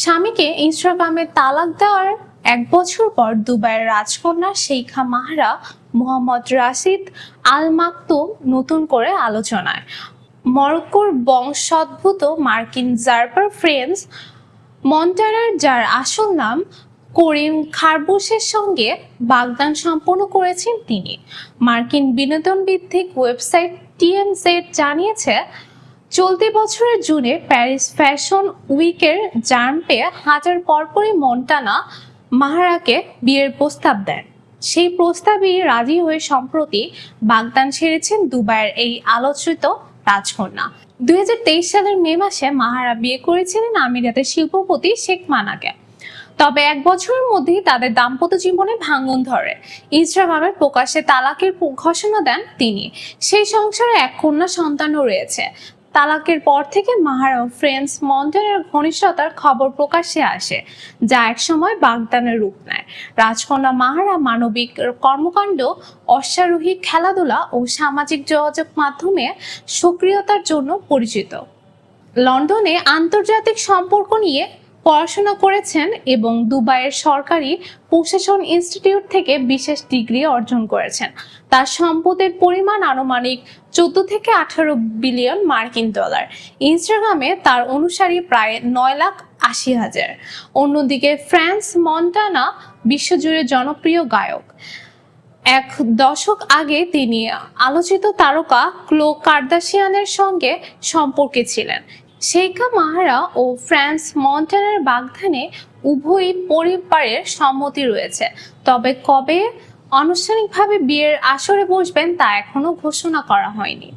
স্বামীকে ইনস্টাগ্রামে তালাক দেওয়ার এক বছর পর দুবাইয়ের রাজকন্যা শেখা মাহরা, মোহাম্মদ রাশিদ আল মাকতুম নতুন করে আলোচনায়। মরক্কোর বংশোদ্ভূত মার্কিন জার্পার ফ্রেন্স মন্টারার, যার আসল নাম করিম খারবুসের সঙ্গে বাগদান সম্পন্ন করেছেন তিনি। মার্কিন বিনোদন ভিত্তিক ওয়েবসাইট টিএমজেড জানিয়েছে চলতি বছরের জুনে প্যারিস ফ্যাশন উইকের জার্মপে হাজার পরপরই মন্টানা মাহারাকে বিয়ের প্রস্তাব দেন। সেই প্রস্তাবেই রাজি হয়ে সম্প্রতি বাগদান ছেড়েছেন দুবাইয়ের এই আলোচিত রাজকন্যা। দুই তেইশ সালের মে মাসে মাহারা বিয়ে করেছিলেন আমিরাতের শিল্পপতি শেখ মানাকে। তবে এক বছরের মধ্যেই তাদের দাম্পত্য জীবনে ভাঙন ধরে। ইনস্টাগ্রামে প্রকাশ্যে তালাকের ঘোষণা দেন তিনি। সেই সংসারে এক কন্যা সন্তানও রয়েছে। তালাকের পর থেকে মাহারা ফ্রেন্স মন্টারের ঘনিষ্ঠতার খবর প্রকাশ্যে আসে, যা একসময় বাগদানের রূপ নেয়। রাজকন্যা মাহারা মানবিক কর্মকাণ্ড, অশ্বারোহী খেলাধুলা ও সামাজিক যোগাযোগ মাধ্যমে সক্রিয়তার জন্য পরিচিত। লন্ডনে আন্তর্জাতিক সম্পর্ক নিয়ে পড়াশোনা করেছেন এবং দুবাইয়ের সরকারি প্রশাসন ইনস্টিটিউট থেকে বিশেষ ডিগ্রি অর্জন করেছেন। তার সম্পদের পরিমাণ আনুমানিক চোদ্দ থেকে আঠারো বিলিয়ন মার্কিন ডলার। ইনস্টাগ্রামে তার অনুসারী প্রায় নয় লাখ আশি হাজার। অন্যদিকে ফ্রান্স মন্টানা বিশ্বজুড়ে জনপ্রিয় গায়ক। এক দশক আগে তিনি আলোচিত তারকা ক্লো কার্দাশিয়ানের সঙ্গে সম্পর্কে ছিলেন। শেখা মাহারা ও ফ্রান্স মন্টানার বাগধানে উভয় পরিবারের সম্মতি রয়েছে। তবে কবে আনুষ্ঠানিকভাবে বিয়ের আসরে বসবেন তা এখনও ঘোষণা করা হয়নি।